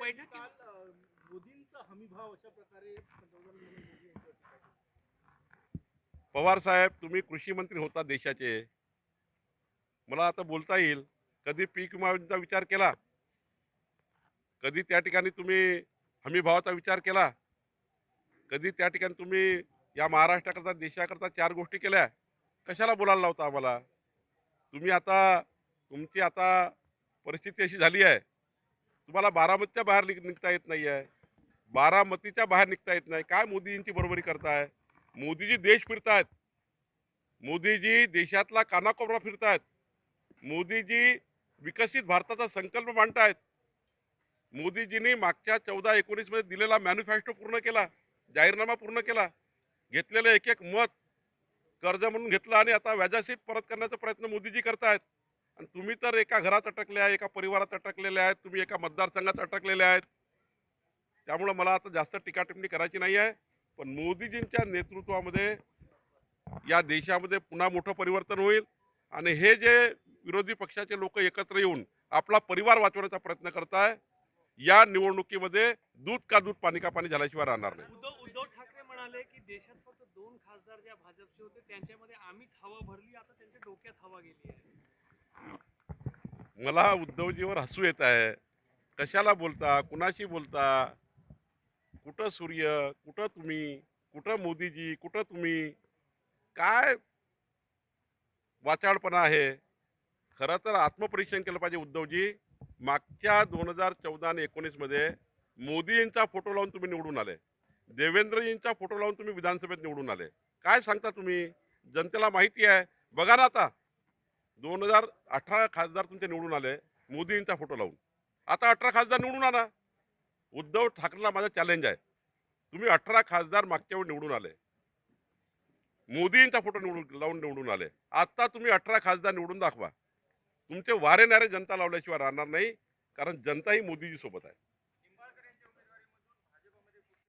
बैठकी मोदींचा हमी भाव अशा प्रकारे. पवार साहेब तुम्ही कृषी मंत्री होता देशाचे. मला आता बोलता येईल. कधी पीक विमाचा विचार केला? कधी त्या ठिकाणी तुम्ही हमी भावाचा विचार केला? कधी त्या ठिकाणी तुम्ही या महाराष्ट्राकरता देशाकरता चार गोष्टी केल्या? कशाला बोलायला लावता आम्हाला? तुम्ही आता तुमची आता परिस्थिती अशी झाली आहे. तुम्हाला बारामतीच्या बाहेर निघ- निघता येत नाही आहे बारामतीच्या बाहेर निघता येत नाही. काय मोदीजींची बरोबरी करताय? मोदीजी देश फिरतायत. मोदीजी देशातला कानाकोपरा फिरतायत. मोदीजी विकसित भारताचा संकल्प मांडतायत. मोदीजींनी मागच्या चौदा एकोणीसमध्ये दिलेला मॅन्युफॅस्टो पूर्ण केला. जाहीरनामा पूर्ण केला. घेतलेलं एक एक मत कर्ज म्हणून घेतलं आणि आता व्याजासहित परत करण्याचा प्रयत्न मोदीजी करतायत. आणि तुम्ही तर एका घरात अटकले आहे एका परिवारात अटकलेले आहेत तुम्ही एका मतदारसंघात अटकलेले आहेत. त्यामुळं मला आता जास्त टीकाटिपणी करायची नाही आहे. पण मोदीजींच्या नेतृत्वामध्ये या देशामध्ये पुन्हा मोठं परिवर्तन होईल. आणि हे जे विरोधी पक्षाचे लोक एकत्र येऊन आपला परिवार वाचवण्याचा प्रयत्न करत आहे या निवडणुकीमध्ये दूध का दूध पाणी का पाणी झाल्याशिवाय राहणार नाही. उद्धव उद्धव ठाकरे म्हणाले की देशात फक्त दोन खासदार ज्या भाजपचे होते त्यांच्यामध्ये आम्हीच हवा भरली आता त्यांच्या डोक्यात हवा गेली आहे. मला उद्धवजीवर हसू येत आहे. कशाला बोलता? कुणाशी बोलता? कुठं सूर्य? कुठं तुम्ही? कुठं मोदीजी? कुठं तुम्ही? काय वाचाळपणा आहे? खरं तर आत्मपरीक्षण केलं पाहिजे उद्धवजी. मागच्या दोन हजार चौदा आणि एकोणीसमध्ये मोदींचा फोटो लावून तुम्ही निवडून आले. देवेंद्रजींचा फोटो लावून तुम्ही विधानसभेत निवडून आले. काय सांगता तुम्ही? जनतेला माहिती आहे. बघा ना आता. दोन हजार अठरा खासदार तुमचे निवडून आले मोदींचा फोटो लावून. आता अठरा खासदार निवडून आणा उद्धव ठाकरेला माझा चॅलेंज आहे. तुम्ही अठरा खासदार मागच्या वेळी निवडून आले. मोदींचा फोटो निवडून लावून निवडून आले. आता तुम्ही अठरा खासदार निवडून दाखवा. तुमचे वारे नारे जनता लावल्याशिवाय राहणार नाही कारण जनता ही मोदीजी सोबत आहे.